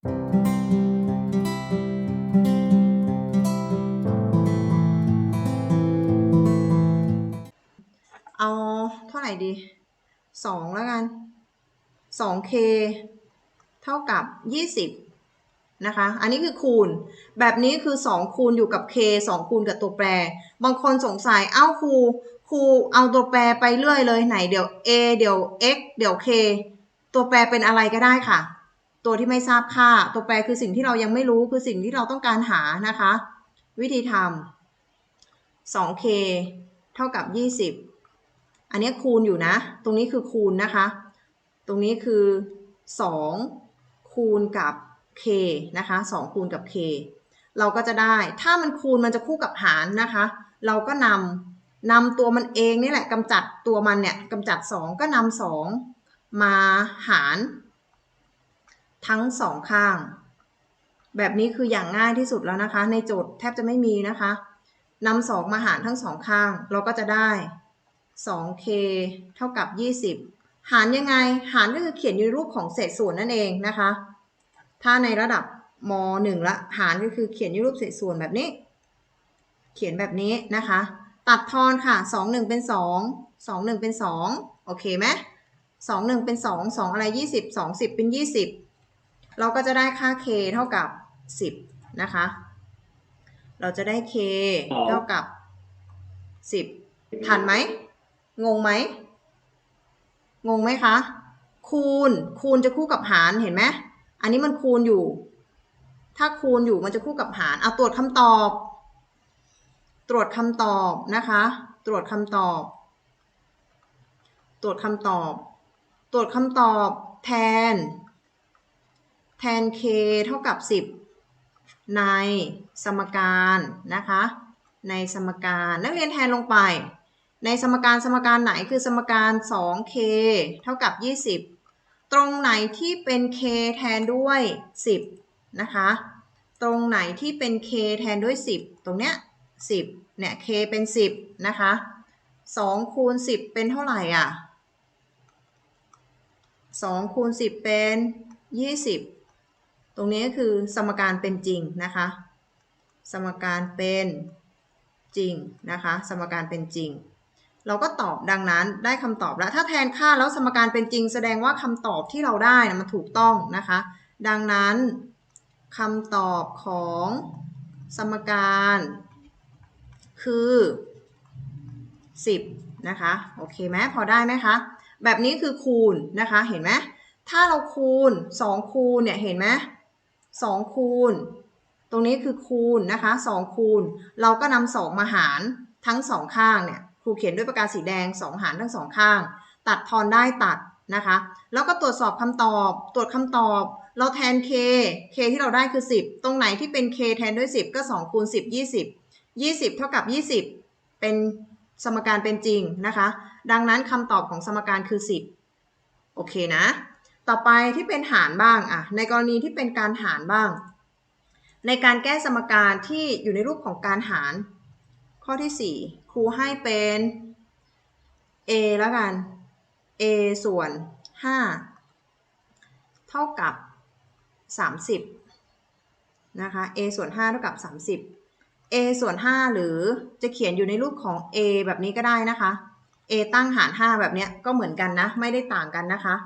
เอาเท่าไหร่ดีสองแล้วกันสอง k เท่ากับยี่สิบนะคะ อันนี้คือคูณ แบบนี้คือ 2 คูณอยู่กับ k 2 คูณกับตัวแปร บางคนสงสัย เอ้าครู ครูเอาตัวแปรไปเรื่อยเลยไหนเดี๋ยว a เดี๋ยว x เดี๋ยว k ตัวแปรเป็นอะไรก็ได้ค่ะ ตัวที่ไม่ทราบค่า ตัวแปรคือสิ่งที่เรายังไม่รู้คือสิ่งที่เราต้องการหานะคะ วิธีทำ 2k เท่ากับ 20 อันนี้คูณอยู่นะ ตรงนี้คือคูณนะคะ ตรงนี้คือ 2 คูณกับ k นะคะ 2 คูณกับ k เราก็จะได้ ถ้ามันคูณมันจะคู่กับหารนะคะ เราก็นำนำตัวมันเองนี่แหละกำจัดตัวมันเนี่ยกำจัด 2 ก็นำ2มาหาร ทั้งสองข้าง แบบนี้คืออย่างง่ายที่สุดแล้วนะคะ ในโจทย์แทบจะไม่มีนะคะนำสองมาหารทั้งสองข้าง เราก็จะได้ 2k เท่ากับ 20 หารยังไง หารก็คือเขียนอยู่ในรูปของเศษส่วนนั่นเองนะคะ ถ้าในระดับม .1 ละหารก็คือเขียนอยู่รูปเศษส่วนแบบนี้ เขียนแบบนี้นะคะ ตัดทอนค่ะ 2 1 เป็น 2 2 1 เป็น 2 โอเคไหม2 1 เป็น 2 2 อะไร 20 2 10 เป็น 20 เราก็จะได้ค่า k เท่ากับ 10 นะคะ เราจะได้ k เท่ากับ 10 ทันไหม งงไหม งงไหมคะ คูณ คูณจะคู่กับหาร เห็นไหม อันนี้มันคูณอยู่ ถ้าคูณอยู่มันจะคู่กับหาร เอาตรวจคำตอบ ตรวจคำตอบนะคะ ตรวจคำตอบ ตรวจคำตอบ ตรวจคำตอบแทน แทน k เท่ากับ 10 ในสมการนะคะ ในสมการนักเรียนแทนลงไป ในสมการสมการไหนคือสมการ 2k เท่ากับ 20 ตรงไหนที่เป็น k แทนด้วย 10 นะคะ ตรงไหนที่เป็น k แทนด้วย 10 ตรงเนี้ย 10 เนี่ย k เป็น 10 นะคะ 2 คูณ 10 เป็นเท่าไหร่อะ2คูณ10 เป็น 20 ตรงนี้ก็คือสมการเป็นจริงนะคะ สมการเป็นจริงนะคะ สมการเป็นจริง เราก็ตอบดังนั้นได้คำตอบแล้ว ถ้าแทนค่าแล้วสมการเป็นจริง แสดงว่าคำตอบที่เราได้นะมันถูกต้องนะคะ ดังนั้นคำตอบของสมการ คือ 10 นะคะ โอเคไหมพอได้ไหมคะ แบบนี้คือคูณนะคะ เห็นไหมถ้าเราคูณ 2 คูณเนี่ย เห็นไหม 2 คูณ ตรงนี้คือคูณนะคะ2คูณ เราก็นำ2มาหารทั้งสองข้างเนี่ยครูเขียนด้วยปากกาสีแดง 2 หารทั้งสองข้าง ตัดทอนได้ตัดนะคะ แล้วก็ตรวจสอบคำตอบ ตรวจคำตอบ เราแทน k k ที่เราได้คือ 10 ตรงไหนที่เป็น k แทนด้วย 10 ก็2คูณ10 20 20 เท่ากับ 20 เป็นสมการเป็นจริงนะคะ ดังนั้นคำตอบของสมการคือ 10 โอเคนะ ต่อไปที่เป็นหารบ้างอะในกรณีที่เป็นการหารบ้าง ในการแก้สมการที่อยู่ในรูปของการหาร ข้อที่ 4 ครูให้เป็น a แล้วกัน a ส่วน 5 เท่ากับ 30นะคะ a ส่วน 5 เท่ากับ 30 a ส่วน 5 หรือจะเขียนอยู่ในรูปของ a แบบนี้ก็ได้นะคะ a ตั้งหาร 5 แบบเนี้ยก็เหมือนกันนะ ไม่ได้ต่างกันนะคะ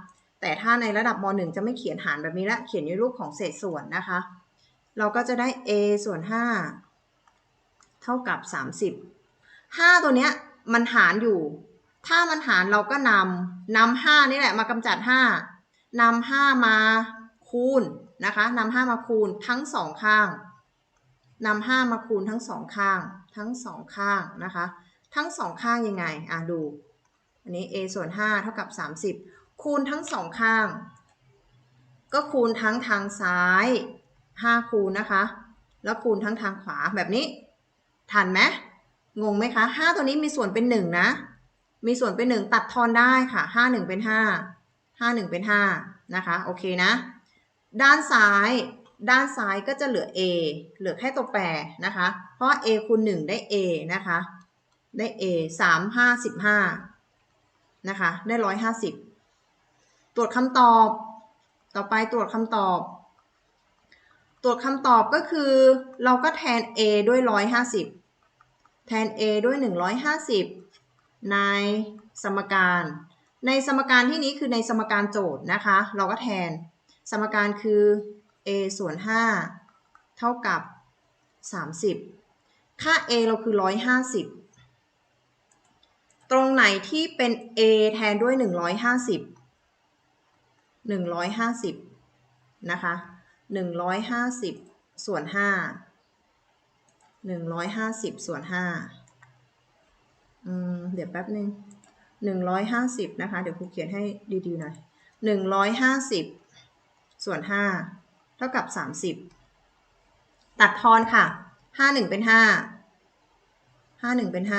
แต่ถ้าในระดับม .1 จะไม่เขียนหารแบบนี้ละ เขียนในรูปของเศษส่วนนะคะ เราก็จะได้ a ส่วน 5 เท่ากับ 30 5 ตัวเนี้ยมันหารอยู่ ถ้ามันหารเราก็นำนำ5นี่แหละมากำจัด 5นำ5มาคูณนะคะนำ5มาคูณทั้งสองข้างนำ5มาคูณทั้งสองข้าง ทั้งสองข้างนะคะ ทั้งสองข้างยังไง อะดู อันนี้ a ส่วน 5 เท่ากับ 30 คูณทั้งสองข้าง ก็คูณทั้งทางซ้าย 5 คูณนะคะ แล้วคูณทั้งทางขวาแบบนี้ ทันไหมงงไหมคะ 5 ตัวนี้มีส่วนเป็น 1 นะ มีส่วนเป็น 1 ตัดทอนได้ค่ะ 5 1 เป็น 5 5 1 เป็น 5 นะคะ โอเคนะ ด้านซ้าย ด้านซ้ายก็จะเหลือ a เหลือแค่ตัวแปรนะคะ เพราะ a คูณ 1 ได้ a นะคะ ได้ a 3 5 15 นะคะ ได้ 150 ตรวจคำตอบ ต่อไปตรวจคำตอบ ตรวจคำตอบก็คือ เราก็แทน a ด้วย 150 แทน a ด้วย 150 ในสมการ ในสมการที่นี้คือในสมการโจทย์นะคะ เราก็แทน สมการคือ a ส่วน 5 เท่ากับ 30 ค่า a เราคือ 150 ตรงไหนที่เป็น a แทนด้วย 150 150นะคะ150 ส่วน 5 150 ส่วน5อืมเดี๋ยวแป๊บนึง150นะคะ เดี๋ยวครูเขียนให้ดีๆหน่อย150 ส่วน 5 เท่ากับ 30 ตัดทอนค่ะ 51 เป็น 5 51 เป็น 5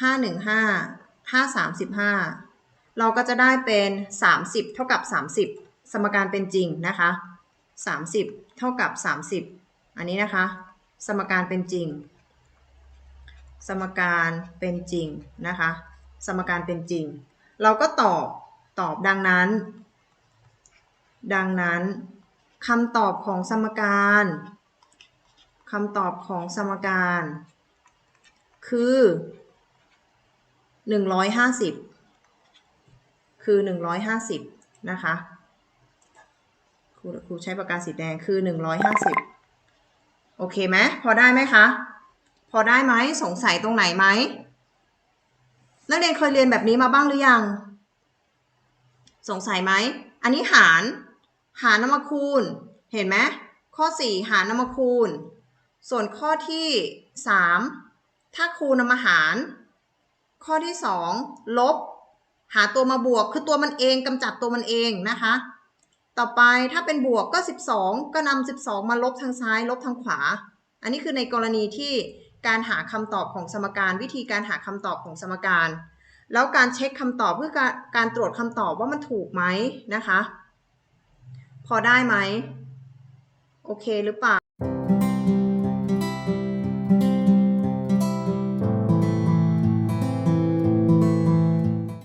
5 1 5 5 35 เราก็จะได้เป็น 30 เท่ากับ 30 สมการเป็นจริงนะคะ 30 เท่ากับ 30 อันนี้นะคะ สมการเป็นจริง สมการเป็นจริงนะคะ สมการเป็นจริง เราก็ตอบตอบดังนั้น ดังนั้นคำตอบของสมการคำตอบของสมการ คือ 150 คือ 150 นะคะครูครูใช้ปากกาสีแดงคือ 150 โอเคไหมพอได้ไหมคะ พอได้ไหมสงสัยตรงไหนไหมนักเรียนเคยเรียนแบบนี้มาบ้างหรือยัง สงสัยไหม อันนี้หาร หารนำมาคูณ เห็นไหมข้อ 4 หารนำมาคูณ ส่วนข้อที่ 3 ถ้าคูณนำมาหาร ข้อที่ 2 ลบ หาตัวมาบวกคือตัวมันเองกำจัดตัวมันเองนะคะ ต่อไปถ้าเป็นบวกก็ 12 ก็นำ12 มาลบทางซ้าย ลบทางขวา อันนี้คือในกรณีที่การหาคำตอบของสมการ วิธีการหาคำตอบของสมการ แล้วการเช็คคำตอบเพื่อการการตรวจคำตอบว่ามันถูกไหมนะคะ พอได้ไหมโอเคหรือเปล่า